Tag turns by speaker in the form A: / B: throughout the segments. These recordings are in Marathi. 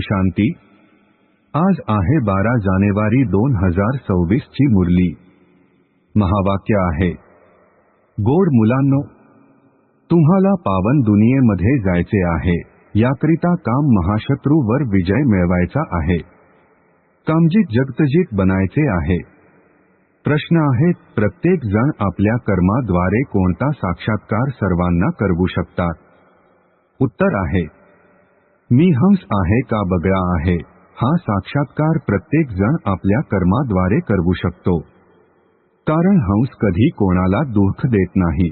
A: शांती. आज आहे बारा जानेवारी दोन हजार सव्वीस ची मुरली. महावाक्य आहे. गोड मुलांनो तुम्हाला पावन दुनियेमध्ये जायचे आहे. याकरिता काम महाशत्रूवर विजय मिळवायचा आहे. कामजीत जगतजीत बनायचे आहे. प्रश्न आहे प्रत्येक जण आपल्या कर्माद्वारे कोणता साक्षात्कार सर्वांना करवू शकतात? उत्तर आहे. मी हंस आहे का बगळा आहे? हा साक्षात्कार प्रत्येक जण आपल्या कर्माद्वारे करवू शकतो. कारण हंस कधी कोणाला दुःख देत नाही.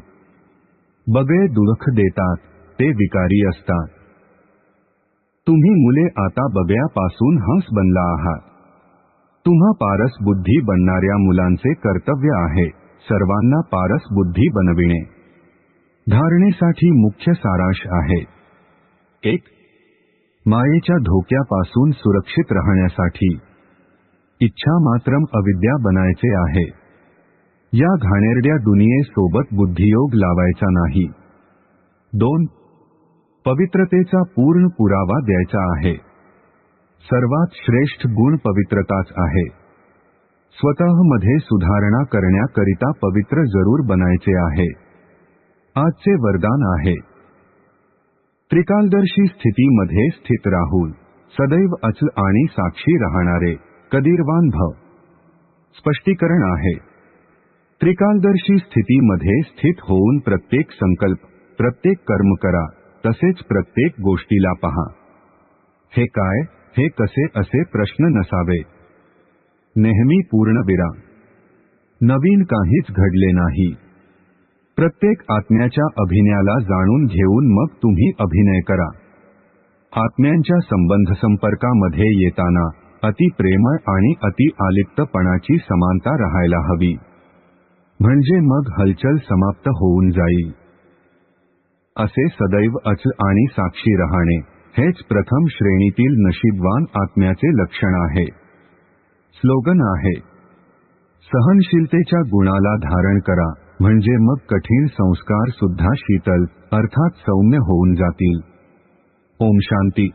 A: बगळे दुःख देतात, ते विकारी तुम्ही मुले आता बगळ्यापासून हंस बनला आहात. तुम्हा पारस बुद्धी बनणाऱ्या मुलांचे कर्तव्य आहे, सर्वांना पारस बुद्धी बनविणे. धारणेसाठी मुख्य सारांश आहे. एक मायेच्या धोक्यापासून सुरक्षित राहण्यासाठी. इच्छा मात्रम अविद्या बनायचे आहे. या घाणेरड्या दुनियेसोबत बुद्धियोग लावायचा नाही. दोन पवित्रतेचा पूर्ण पुरावा द्यायचा आहे. सर्वात श्रेष्ठ गुण पवित्रताच आहे. स्वतःमध्ये सुधारणा करण्याकरिता पवित्र जरूर बनायचे आहे. आजचे वरदान आहे. त्रिकालदर्शी स्थितीमध्ये स्थित राहून सदैव अचल आणि साक्षी राहणारे कदीरवान भव. स्पष्टीकरण आहे. त्रिकालदर्शी स्थितीमध्ये स्थित होऊन प्रत्येक संकल्प प्रत्येक कर्म करा तसेच प्रत्येक गोष्टीला पहा. हे काय हे कसे असे प्रश्न नसावे? नेहमी पूर्ण विराम. नवीन काहीच घडले नाही. प्रत्येक आत्म्याच्या अभिनयाला जाणून घेऊन मग तुम्ही अभिनय करा. आत्म्यांच्या संबंध संपर्कामध्ये येताना अति प्रेमळ आणि अति आलिप्तपणाची समानता राहायला हवी. म्हणजे मग हलचल समाप्त होऊन जाईल. असे सदैव अचल आणि साक्षी राहणे हेच प्रथम श्रेणीतील नशीबवान आत्म्याचे लक्षण आहे. स्लोगन आहे सहनशीलतेच्या गुणाला धारण करा. म्हणजे मग कठीण संस्कार सुद्धा शीतल अर्थात सौम्य होऊन जातील. ओम शांती.